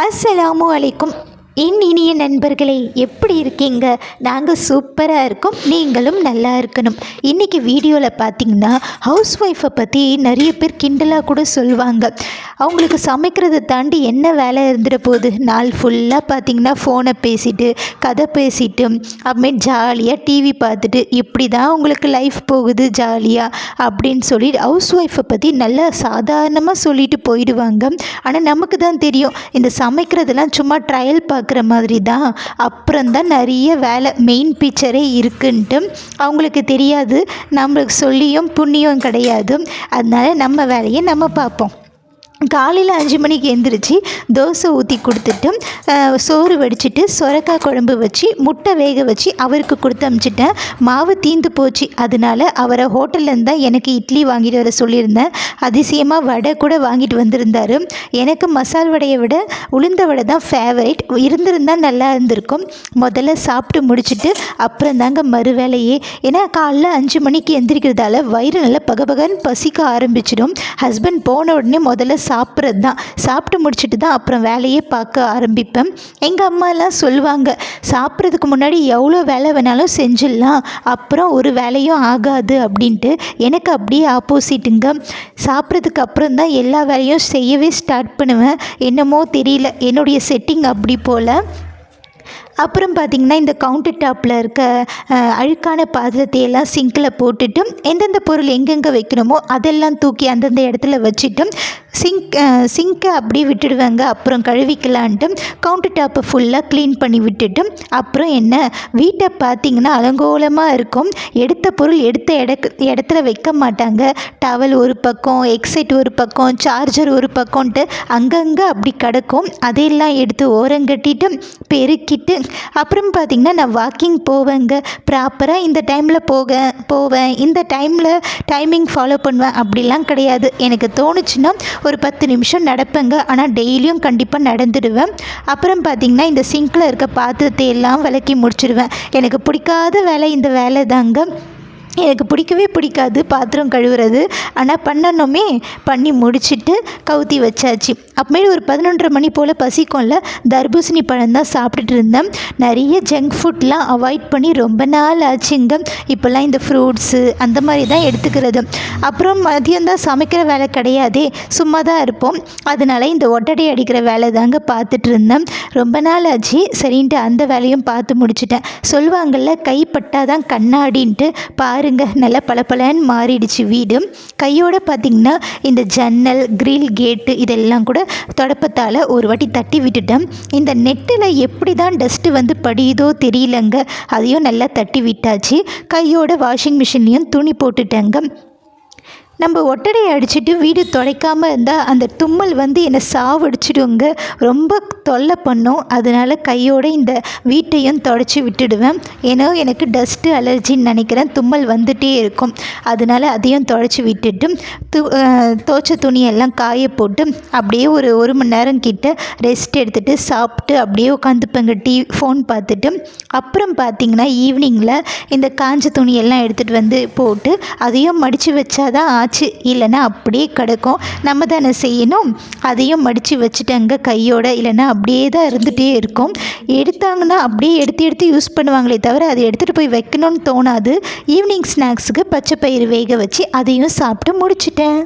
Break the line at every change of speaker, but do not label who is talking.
അസ്സലാമു അലൈക്കും என் இனிய நண்பர்களே எப்படி இருக்கீங்க? நாங்கள் சூப்பராக இருக்கோம். நீங்களும் நல்லா இருக்கணும். இன்றைக்கி வீடியோவில் பார்த்தீங்கன்னா ஹவுஸ் ஒய்ஃபை பற்றி நிறைய பேர் கிண்டலாக கூட சொல்லுவாங்க. அவங்களுக்கு சமைக்கிறதை தாண்டி என்ன வேலை இருந்துட போகுது? நாள் ஃபுல்லாக பார்த்தீங்கன்னா ஃபோனை பேசிட்டு கதை பேசிட்டு அப்புறமே ஜாலியாக டிவி பார்த்துட்டு இப்படி தான் அவங்களுக்கு லைஃப் போகுது ஜாலியாக அப்படின்னு சொல்லி ஹவுஸ் ஒய்ஃபை பற்றி நல்லா சாதாரணமாக சொல்லிட்டு போயிடுவாங்க. ஆனால் நமக்கு தான் தெரியும். இந்த சமைக்கிறதெல்லாம் சும்மா ட்ரையல் பார்க்குற மாதிரி தான் அப்புறம் தான் நிறைய வேலை மெயின் பிக்சரே இருக்குன்ட்டு அவங்களுக்கு தெரியாது. நம்மளுக்கு சொல்லியும் புண்ணியம் கிடையாது. அதனால நம்ம வேலையை நம்ம பார்ப்போம். காலையில் அஞ்சு மணிக்கு எந்திரிச்சு தோசை ஊற்றி கொடுத்துட்டு சோறு வடிச்சிட்டு சொரக்காய் குழம்பு வச்சு முட்டை வேக வச்சு அவருக்கு கொடுத்து அமிச்சிட்டேன். மாவு தீந்து போச்சு. அதனால அவரை ஹோட்டல்லேருந்து தான் எனக்கு இட்லி வாங்கிட்டு வர சொல்லியிருந்தேன். அதிசயமாக வடை கூட வாங்கிட்டு வந்திருந்தார். எனக்கு மசால் வடையை விட உளுந்த வடை தான் ஃபேவரேட் இருந்திருந்தால் நல்லா இருந்திருக்கும். முதல்ல சாப்பிட்டு முடிச்சுட்டு அப்புறம் தாங்க மறு வேலையே. ஏன்னா காலைல அஞ்சு மணிக்கு எந்திரிக்கிறதால வயிறு நல்லா பகபகன்னு பசிக்க ஆரம்பிச்சிடும். ஹஸ்பண்ட் போன உடனே முதல்ல சாப்பிட்றது தான் சாப்பிட்டு முடிச்சுட்டு தான் அப்புறம் வேலையே பார்க்க ஆரம்பிப்பேன். எங்கள் அம்மாலாம் சொல்லுவாங்க சாப்பிட்றதுக்கு முன்னாடி எவ்வளோ வேலை வேணாலும் செஞ்சிடலாம். அப்புறம் ஒரு வேலையும் ஆகாது அப்படின்ட்டு. எனக்கு அப்படியே ஆப்போசிட்டுங்க சாப்பிட்றதுக்கு அப்புறம் தான் எல்லா வேலையும் செய்யவே ஸ்டார்ட் பண்ணுவேன். என்னமோ தெரியல. என்னுடைய செட்டிங் அப்படி போல். அப்புறம் பார்த்திங்கன்னா இந்த கவுண்டர் டாப்பில் இருக்க அழுக்கான பாத்திரத்தை எல்லாம் சிங்கில் போட்டுட்டு எந்தெந்த பொருள் எங்கெங்கே வைக்கணுமோ அதெல்லாம் தூக்கி அந்தந்த இடத்துல வச்சுட்டு சிங்க் சிங்கை அப்படியே விட்டுடுவாங்க. அப்புறம் கழுவிக்கலான்ட்டு கவுண்டர் டாப்பை ஃபுல்லாக க்ளீன் பண்ணி விட்டுட்டு அப்புறம் என்ன? வீட்டை பார்த்திங்கன்னா அலங்கோலமாக இருக்கும். எடுத்த பொருள் எடுத்த இடக்கு இடத்துல வைக்க மாட்டாங்க. டவல் ஒரு பக்கம் எக்ஸைட் ஒரு பக்கம் சார்ஜர் ஒரு பக்கம்ன்ட்டு அங்கங்கே அப்படி கிடக்கும். அதையெல்லாம் எடுத்து ஓரங்கட்டிட்டு பெருக்கிட்டு அப்புறம் பார்த்திங்கன்னா நான் வாக்கிங் போவேங்க. ப்ராப்பராக இந்த டைமில் போக போவேன். இந்த டைமில் டைமிங் ஃபாலோ பண்ணுவேன். அப்படிலாம் கிடையாது. எனக்கு தோணுச்சுன்னா ஒரு பத்து நிமிஷம் நடப்பேங்க. ஆனால் டெய்லியும் கண்டிப்பாக நடந்துடுவேன். அப்புறம் பார்த்திங்கன்னா இந்த சிங்கில் இருக்க பாத்திரத்தை எல்லாம் விளக்கி முடிச்சிடுவேன் எனக்கு பிடிக்காத வேலை இந்த வேலை தாங்க எனக்கு பிடிக்கவே பிடிக்காது பாத்திரம் கழுவுறது. ஆனால் பண்ணணுமே பண்ணி முடிச்சுட்டு கவுத்தி வச்சாச்சு. அப்புறமேட்டு ஒரு பதினொன்றரை மணி போல் பசிக்கும்ல தர்பூசணி பழம் தான் சாப்பிட்டுட்டு இருந்தேன். நிறைய ஜங்க் ஃபுட்லாம் அவாய்ட் பண்ணி ரொம்ப நாள் ஆச்சுங்க. இப்போல்லாம் இந்த ஃப்ரூட்ஸு அந்த மாதிரி தான் எடுத்துக்கிறது. அப்புறம் மதியம் தான் சமைக்கிற வேலை கிடையாதே சும்மா தான் இருப்போம். அதனால இந்த ஒட்டடை அடிக்கிற வேலை தாங்க பார்த்துட்டு இருந்தேன். ரொம்ப நாள் ஆச்சு சரின்ட்டு அந்த வேலையும் பார்த்து முடிச்சிட்டேன். சொல்லுவாங்கள்ல கைப்பட்டாதான் கண்ணாடின்ட்டு பா பாருங்க நல்லா பளபளன்னு மாறிடுச்சு வீடு. கையோட பார்த்திங்கன்னா இந்த ஜன்னல் கிரில் கேட்டு இதெல்லாம் கூட தொடப்பத்தால் ஒரு வாட்டி தட்டி விட்டுட்டேன். இந்த நெட்டில் எப்படி தான் டஸ்ட்டு வந்து படியுதோ தெரியலங்க. அதையும் நல்லா தட்டி விட்டாச்சு. கையோட வாஷிங் மிஷின்லேயும் துணி போட்டுட்டேங்க. நம்ம ஒட்டடை அடிச்சுட்டு வீடு துடைக்காமல் இருந்தால் அந்த தும்மல் வந்து என்னை சாவடிச்சிடுங்க. ரொம்ப தொல்லை பண்ணும். அதனால் கையோடு இந்த வீட்டையும் தொடச்சி விட்டுடுவேன். ஏன்னா எனக்கு டஸ்ட்டு அலர்ஜின்னு நினைக்கிறேன். தும்மல் வந்துகிட்டே இருக்கும். அதனால் அதையும் தொடச்சி விட்டுட்டு து துவச்ச துணியெல்லாம் காய போட்டு அப்படியே ஒரு ஒரு மணி நேரம் கிட்ட ரெஸ்ட் எடுத்துகிட்டு சாப்பிட்டு அப்படியே உட்காந்துப்பேங்க. டி ஃபோன் பார்த்துட்டு. அப்புறம் பார்த்தீங்கன்னா ஈவினிங்கில் இந்த காஞ்ச துணியெல்லாம் எடுத்துகிட்டு வந்து போட்டு அதையும் மடித்து வச்சாதான் ஆச்சு. இல்லைன்னா அப்படியே கிடக்கும். நம்ம தானே செய்யணும். அதையும் மடித்து வச்சுட்டாங்க கையோட இல்லைன்னா அப்படியே தான் இருந்துகிட்டே இருக்கும். எடுத்தாங்கன்னா அப்படியே எடுத்து எடுத்து யூஸ் பண்ணுவாங்களே தவிர அதை எடுத்துகிட்டு போய் வைக்கணும்னு தோணாது. ஈவினிங் ஸ்நாக்ஸுக்கு பச்சை பயிறு வேக வச்சு அதையும் சாப்பிட்டு முடிச்சிட்டேன்.